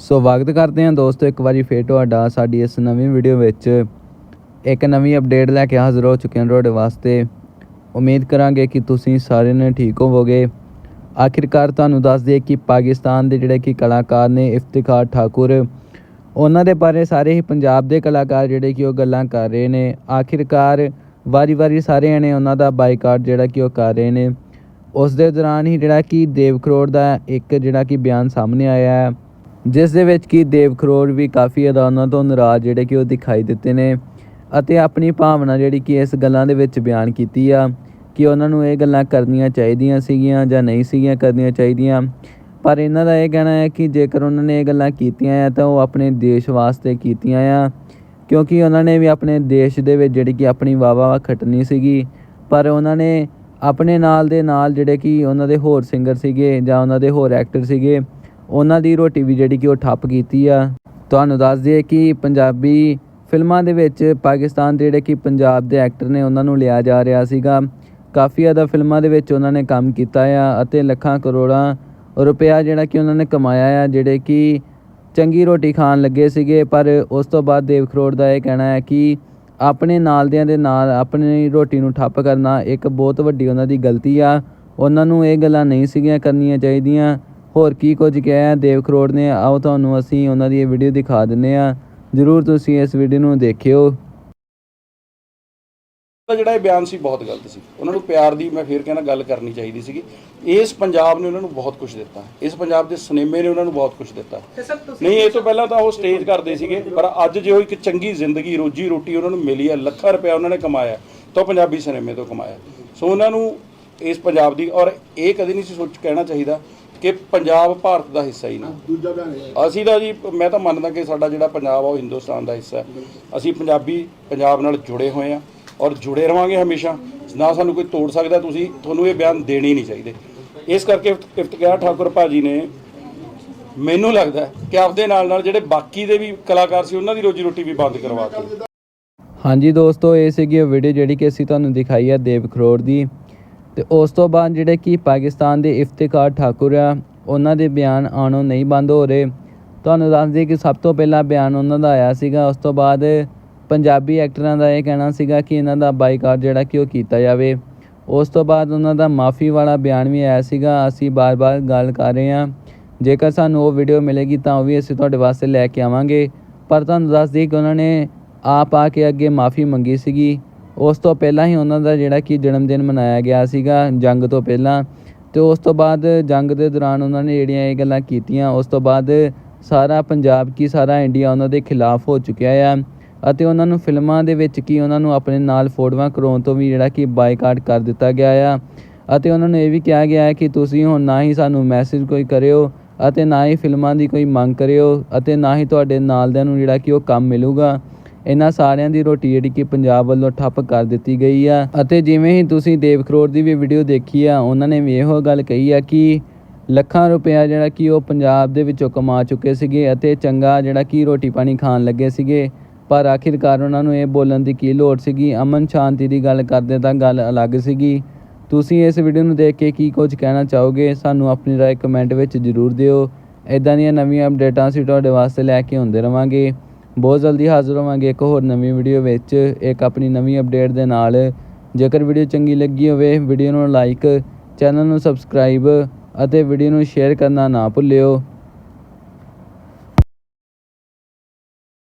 ਸਵਾਗਤ ਕਰਦੇ ਹਾਂ ਦੋਸਤੋ, ਇੱਕ ਵਾਰੀ ਫੇਰ ਤੁਹਾਡਾ ਸਾਡੀ ਇਸ ਨਵੀਂ ਵੀਡੀਓ ਵਿੱਚ। ਇੱਕ ਨਵੀਂ ਅਪਡੇਟ ਲੈ ਕੇ ਹਾਜ਼ਰ ਹੋ ਚੁੱਕੇ ਹਾਂ ਤੁਹਾਡੇ ਵਾਸਤੇ। ਉਮੀਦ ਕਰਾਂਗੇ ਕਿ ਤੁਸੀਂ ਸਾਰੇ ਨੇ ਠੀਕ ਹੋਵੋਗੇ। ਆਖਿਰਕਾਰ ਤੁਹਾਨੂੰ ਦੱਸ ਦਈਏ ਕਿ ਪਾਕਿਸਤਾਨ ਦੇ ਜਿਹੜੇ ਕਿ ਕਲਾਕਾਰ ਨੇ ਇਫਤਿਖਾਰ ਠਾਕੁਰ, ਉਹਨਾਂ ਦੇ ਬਾਰੇ ਸਾਰੇ ਹੀ ਪੰਜਾਬ ਦੇ ਕਲਾਕਾਰ ਜਿਹੜੇ ਕਿ ਉਹ ਗੱਲਾਂ ਕਰ ਰਹੇ ਨੇ। ਆਖਿਰਕਾਰ ਵਾਰੀ-ਵਾਰੀ ਸਾਰਿਆਂ ਨੇ ਉਹਨਾਂ ਦਾ ਬਾਈਕਾਟ ਜਿਹੜਾ ਕਿ ਉਹ ਕਰ ਰਹੇ ਨੇ। ਉਸ ਦੇ ਦੌਰਾਨ ਹੀ ਜਿਹੜਾ ਕਿ ਦੇਵ ਕਰੋੜ ਦਾ ਇੱਕ ਜਿਹੜਾ ਕਿ ਬਿਆਨ ਸਾਹਮਣੇ ਆਇਆ ਹੈ। ਜਿਸ ਦੇ ਵਿੱਚ ਕਿ ਦੇਵ ਕਰੋੜ ਵੀ ਕਾਫੀ ਜ਼ਿਆਦਾ ਉਹਨਾਂ ਤੋਂ ਨਾਰਾਜ਼ ਜਿਹੜੇ ਕਿ ਉਹ ਦਿਖਾਈ ਦਿੱਤੇ ਨੇ ਅਤੇ ਆਪਣੀ ਭਾਵਨਾ ਜਿਹੜੀ ਕਿ ਇਸ ਗੱਲਾਂ ਦੇ ਵਿੱਚ ਬਿਆਨ ਕੀਤੀ ਆ ਕਿ ਉਹਨਾਂ ਨੂੰ ਇਹ ਗੱਲਾਂ ਕਰਨੀਆਂ ਚਾਹੀਦੀਆਂ ਸੀਗੀਆਂ ਜਾਂ ਨਹੀਂ ਸੀਗੀਆਂ ਕਰਨੀਆਂ ਚਾਹੀਦੀਆਂ। ਪਰ ਇਹਨਾਂ ਦਾ ਇਹ ਕਹਿਣਾ ਹੈ ਕਿ ਜੇਕਰ ਉਹਨਾਂ ਨੇ ਇਹ ਗੱਲਾਂ ਕੀਤੀਆਂ ਆ ਤਾਂ ਉਹ ਆਪਣੇ ਦੇਸ਼ ਵਾਸਤੇ ਕੀਤੀਆਂ ਆ, ਕਿਉਂਕਿ ਉਹਨਾਂ ਨੇ ਵੀ ਆਪਣੇ ਦੇਸ਼ ਦੇ ਵਿੱਚ ਜਿਹੜੀ ਕਿ ਆਪਣੀ ਵਾਵਾ ਖੱਟਣੀ ਸੀਗੀ, ਪਰ ਉਹਨਾਂ ਨੇ ਆਪਣੇ ਨਾਲ ਦੇ ਨਾਲ ਜਿਹੜੇ ਕਿ ਉਹਨਾਂ ਦੇ ਹੋਰ ਸਿੰਗਰ ਸੀਗੇ ਜਾਂ ਉਹਨਾਂ ਦੇ ਹੋਰ ਐਕਟਰ ਸੀਗੇ ਉਹਨਾਂ ਦੀ ਰੋਟੀ ਵੀ ਜਿਹੜੀ ਕਿ ਉਹ ਠੱਪ ਕੀਤੀ ਆ। ਤੁਹਾਨੂੰ ਦੱਸ ਦਈਏ ਕਿ ਪੰਜਾਬੀ ਫਿਲਮਾਂ ਦੇ ਵਿੱਚ ਪਾਕਿਸਤਾਨ ਦੇ ਜਿਹੜੇ ਕਿ ਪੰਜਾਬ ਦੇ ਐਕਟਰ ਨੇ ਉਹਨਾਂ ਨੂੰ ਲਿਆ ਜਾ ਰਿਹਾ ਸੀਗਾ। ਕਾਫੀ ਜ਼ਿਆਦਾ ਫਿਲਮਾਂ ਦੇ ਵਿੱਚ ਉਹਨਾਂ ਨੇ ਕੰਮ ਕੀਤਾ ਆ ਅਤੇ ਲੱਖਾਂ ਕਰੋੜਾਂ ਰੁਪਇਆ ਜਿਹੜਾ ਕਿ ਉਹਨਾਂ ਨੇ ਕਮਾਇਆ ਆ, ਜਿਹੜੇ ਕਿ ਚੰਗੀ ਰੋਟੀ ਖਾਣ ਲੱਗੇ ਸੀਗੇ। ਪਰ ਉਸ ਤੋਂ ਬਾਅਦ ਦੇਵ ਕਰੋੜ ਦਾ ਇਹ ਕਹਿਣਾ ਹੈ ਕਿ ਆਪਣੇ ਨਾਲਦਿਆਂ ਦੇ ਨਾਲ ਆਪਣੀ ਰੋਟੀ ਨੂੰ ਠੱਪ ਕਰਨਾ ਇੱਕ ਬਹੁਤ ਵੱਡੀ ਉਹਨਾਂ ਦੀ ਗਲਤੀ ਆ। ਉਹਨਾਂ ਨੂੰ ਇਹ ਗੱਲਾਂ ਨਹੀਂ ਸੀਗੀਆਂ ਕਰਨੀਆਂ ਚਾਹੀਦੀਆਂ। ਹੋਰ ਕੀ ਕੁਝ ਕਿਹਾ ਹੈ? ਦੇਵ ਕਰੋੜ ਨੇ ਆਓ ਤੁਹਾਨੂੰ ਅਸੀਂ ਉਹਨਾਂ ਦੀ ਇਹ ਵੀਡੀਓ ਦਿਖਾ ਦਿੰਨੇ ਆ ਜਰੂਰ ਤੁਸੀਂ ਇਸ ਵੀਡੀਓ ਨੂੰ ਦੇਖਿਓ। ਦਾ ਜਿਹੜਾ ਇਹ ਬਿਆਨ ਸੀ ਬਹੁਤ ਗਲਤ ਸੀ। ਉਹਨਾਂ ਨੂੰ ਪਿਆਰ ਦੀ ਮੈਂ ਫੇਰ ਕਹਿੰਦਾ ਗੱਲ ਕਰਨੀ ਚਾਹੀਦੀ ਸੀਗੀ। ਇਸ ਪੰਜਾਬ ਨੇ ਉਹਨਾਂ ਨੂੰ ਬਹੁਤ ਕੁਝ ਦਿੱਤਾ। ਇਸ ਪੰਜਾਬ ਦੇ ਸਿਨੇਮੇ ਨੇ ਉਹਨਾਂ ਨੂੰ ਬਹੁਤ ਕੁਝ ਦਿੱਤਾ। ਨਹੀਂ ਇਹ ਤੋਂ ਪਹਿਲਾਂ ਤਾਂ ਉਹ ਸਟੇਜ ਕਰਦੇ ਸੀਗੇ ਪਰ ਅੱਜ ਜੇ ਉਹ ਇੱਕ ਚੰਗੀ ਜ਼ਿੰਦਗੀ ਰੋਜੀ ਰੋਟੀ ਉਹਨਾਂ ਨੂੰ ਮਿਲੀ ਹੈ ਲੱਖਾਂ ਰੁਪਏ ਉਹਨਾਂ ਨੇ ਕਮਾਇਆ ਤਾਂ ਉਹ ਪੰਜਾਬੀ ਸਿਨੇਮੇ ਤੋਂ ਕਮਾਇਆ ਸੋ ਉਹਨਾਂ ਨੂੰ ਇਸ ਪੰਜਾਬ ਦੀ ਔਰ ਇਹ ਕਦੇ ਨਹੀਂ ਸੀ ਸੋਚ ਕਹਿਣਾ ਚਾਹੀਦਾ ਕਿ ਪੰਜਾਬ ਭਾਰਤ ਦਾ ਹਿੱਸਾ ਹੀ ਨਹੀਂ ਅਸੀਂ ਤਾਂ ਜੀ ਮੈਂ ਤਾਂ ਮੰਨਦਾ ਕਿ ਸਾਡਾ ਜਿਹੜਾ ਪੰਜਾਬ ਆ ਉਹ ਹਿੰਦੁਸਤਾਨ ਦਾ ਹਿੱਸਾ ਹੈ। ਅਸੀਂ ਪੰਜਾਬੀ ਪੰਜਾਬ ਨਾਲ ਜੁੜੇ ਹੋਏ ਆ ਔਰ ਜੁੜੇ ਰਵਾਂਗੇ ਹਮੇਸ਼ਾ। ਨਾ ਸਾਨੂੰ ਕੋਈ ਤੋੜ ਸਕਦਾ ਤੁਸੀਂ ਤੁਹਾਨੂੰ ਇਹ ਬਿਆਨ ਦੇਣੇ ਹੀ ਨਹੀਂ ਚਾਹੀਦੇ। ਇਸ ਕਰਕੇ ਇਫਤ- ਇਫਤਿਖਾਰ ਠਾਕੁਰ ਭਾਜੀ ਨੇ ਮੈਨੂੰ ਲੱਗਦਾ ਹੈ ਕਿ ਆਪਦੇ ਨਾਲ ਨਾਲ ਜਿਹੜੇ ਬਾਕੀ ਦੇ ਵੀ ਕਲਾਕਾਰ ਸੀ ਉਹਨਾਂ ਦੀ ਰੋਜੀ ਰੋਟੀ ਵੀ ਬੰਦ ਕਰਵਾਤੀ ਹਾਂਜੀ ਦੋਸਤੋ ਇਹ ਸੀਗੀ ਉਹ ਵੀਡੀਓ ਜਿਹੜੀ ਕਿ ਅਸੀਂ ਤੁਹਾਨੂੰ ਦਿਖਾਈ ਹੈ ਦੇਵ ਕਰੋੜ ਦੀ। ਤੇ ਉਸ ਤੋਂ ਬਾਅਦ ਜਿਹੜੇ ਕਿ ਪਾਕਿਸਤਾਨ ਦੇ ਇਫਤਿਖਾਰ ਠਾਕੁਰ ਆ, ਉਹਨਾਂ ਦੇ ਬਿਆਨ ਆਉਣੋਂ ਨਹੀਂ ਬੰਦ ਹੋ ਰਹੇ। ਤੁਹਾਨੂੰ ਦੱਸ ਦਈਏ ਕਿ ਸਭ ਤੋਂ ਪਹਿਲਾਂ ਬਿਆਨ ਉਹਨਾਂ ਦਾ ਆਇਆ ਸੀਗਾ, ਉਸ ਤੋਂ ਬਾਅਦ ਪੰਜਾਬੀ ਐਕਟਰਾਂ ਦਾ ਇਹ ਕਹਿਣਾ ਸੀਗਾ ਕਿ ਇਹਨਾਂ ਦਾ ਬਾਈਕਾਟ ਜਿਹੜਾ ਕਿ ਉਹ ਕੀਤਾ ਜਾਵੇ। ਉਸ ਤੋਂ ਬਾਅਦ ਉਹਨਾਂ ਦਾ ਮਾਫੀ ਵਾਲਾ ਬਿਆਨ ਵੀ ਆਇਆ ਸੀਗਾ, ਅਸੀਂ ਬਾਰ-ਬਾਰ ਗੱਲ ਕਰ ਰਹੇ ਹਾਂ। ਜੇਕਰ ਸਾਨੂੰ ਉਹ ਵੀਡੀਓ ਮਿਲੇਗੀ ਤਾਂ ਉਹ ਵੀ ਅਸੀਂ ਤੁਹਾਡੇ ਵਾਸਤੇ ਲੈ ਕੇ ਆਵਾਂਗੇ। ਪਰ ਤੁਹਾਨੂੰ ਦੱਸ ਦਈਏ ਕਿ ਉਹਨਾਂ ਨੇ ਆਪ ਆ ਕੇ ਅੱਗੇ ਮਾਫੀ ਮੰਗੀ ਸੀਗੀ। ਉਸ ਤੋਂ ਪਹਿਲਾਂ ਹੀ ਉਹਨਾਂ ਦਾ ਜਿਹੜਾ ਕਿ ਜਨਮ ਦਿਨ ਮਨਾਇਆ ਗਿਆ ਸੀਗਾ, ਜੰਗ ਤੋਂ ਪਹਿਲਾਂ। ਤੇ ਉਸ ਤੋਂ ਬਾਅਦ ਜੰਗ ਦੇ ਦੌਰਾਨ ਉਹਨਾਂ ਨੇ ਜਿਹੜੀਆਂ ਇਹ ਗੱਲਾਂ ਕੀਤੀਆਂ, ਉਸ ਤੋਂ ਬਾਅਦ ਸਾਰਾ ਪੰਜਾਬ ਕੀ ਸਾਰਾ ਇੰਡੀਆ ਉਹਨਾਂ ਦੇ ਖਿਲਾਫ ਹੋ ਚੁੱਕਿਆ ਆ। ਅਤੇ ਉਹਨਾਂ ਨੂੰ ਫਿਲਮਾਂ ਦੇ ਵਿੱਚ ਕੀ ਉਹਨਾਂ ਨੂੰ ਆਪਣੇ ਨਾਲ ਫੋਟੋਆਂ ਕਰਾਉਣ ਤੋਂ ਵੀ ਜਿਹੜਾ ਕਿ ਬਾਈਕਾਟ ਕਰ ਦਿੱਤਾ ਗਿਆ ਆ। ਅਤੇ ਉਹਨਾਂ ਨੂੰ ਇਹ ਵੀ ਕਿਹਾ ਗਿਆ ਹੈ ਕਿ ਤੁਸੀਂ ਹੁਣ ਨਾ ਹੀ ਸਾਨੂੰ ਮੈਸੇਜ ਕੋਈ ਕਰਿਓ ਅਤੇ ਨਾ ਹੀ ਫਿਲਮਾਂ ਦੀ ਕੋਈ ਮੰਗ ਕਰਿਓ ਅਤੇ ਨਾ ਹੀ ਤੁਹਾਡੇ ਨਾਲਦਿਆਂ ਨੂੰ ਜਿਹੜਾ ਕਿ ਉਹ ਕੰਮ ਮਿਲੂਗਾ। ਇਹਨਾਂ ਸਾਰਿਆਂ ਦੀ ਰੋਟੀ ਜਿਹੜੀ ਕਿ ਪੰਜਾਬ ਵੱਲੋਂ ਠੱਪ ਕਰ ਦਿੱਤੀ ਗਈ ਆ। ਅਤੇ ਜਿਵੇਂ ਹੀ ਤੁਸੀਂ ਦੇਵ ਕਰੋੜ ਦੀ ਵੀ ਵੀਡੀਓ ਦੇਖੀ ਆ, ਉਹਨਾਂ ਨੇ ਵੀ ਇਹੋ ਗੱਲ ਕਹੀ ਆ ਕਿ ਲੱਖਾਂ ਰੁਪਇਆ ਜਿਹੜਾ ਕਿ ਉਹ ਪੰਜਾਬ ਦੇ ਵਿੱਚੋਂ ਕਮਾ ਚੁੱਕੇ ਸੀਗੇ ਅਤੇ ਚੰਗਾ ਜਿਹੜਾ ਕਿ ਰੋਟੀ ਪਾਣੀ ਖਾਣ ਲੱਗੇ ਸੀਗੇ। ਪਰ ਆਖਿਰਕਾਰ ਉਹਨਾਂ ਨੂੰ ਇਹ ਬੋਲਣ ਦੀ ਕੀ ਲੋੜ ਸੀਗੀ? ਅਮਨ ਸ਼ਾਂਤੀ ਦੀ ਗੱਲ ਕਰਦੇ ਤਾਂ ਗੱਲ ਅਲੱਗ ਸੀਗੀ। ਤੁਸੀਂ ਇਸ ਵੀਡੀਓ ਨੂੰ ਦੇਖ ਕੇ ਕੀ ਕੁਝ ਕਹਿਣਾ ਚਾਹੋਗੇ? ਸਾਨੂੰ ਆਪਣੀ ਰਾਏ ਕਮੈਂਟ ਵਿੱਚ ਜ਼ਰੂਰ ਦਿਓ। ਇਦਾਂ ਦੀਆਂ ਨਵੀਆਂ ਅਪਡੇਟਾਂ ਅਸੀਂ ਤੁਹਾਡੇ ਵਾਸਤੇ ਲੈ ਕੇ ਆਉਂਦੇ ਰਵਾਂਗੇ। ਬਹੁਤ ਜਲਦੀ ਹਾਜ਼ਰ ਹੋਵਾਂਗੇ ਇੱਕ ਹੋਰ ਨਵੀਂ ਵੀਡੀਓ ਵਿੱਚ, ਇੱਕ ਆਪਣੀ ਨਵੀਂ ਅਪਡੇਟ ਦੇ ਨਾਲ। ਜੇਕਰ ਵੀਡੀਓ ਚੰਗੀ ਲੱਗੀ ਹੋਵੇ ਵੀਡੀਓ ਨੂੰ ਲਾਈਕ ਚੈਨਲ ਨੂੰ ਸਬਸਕ੍ਰਾਈਬ ਅਤੇ ਵੀਡੀਓ ਨੂੰ ਸ਼ੇਅਰ ਕਰਨਾ ਨਾ ਭੁੱਲਿਓ।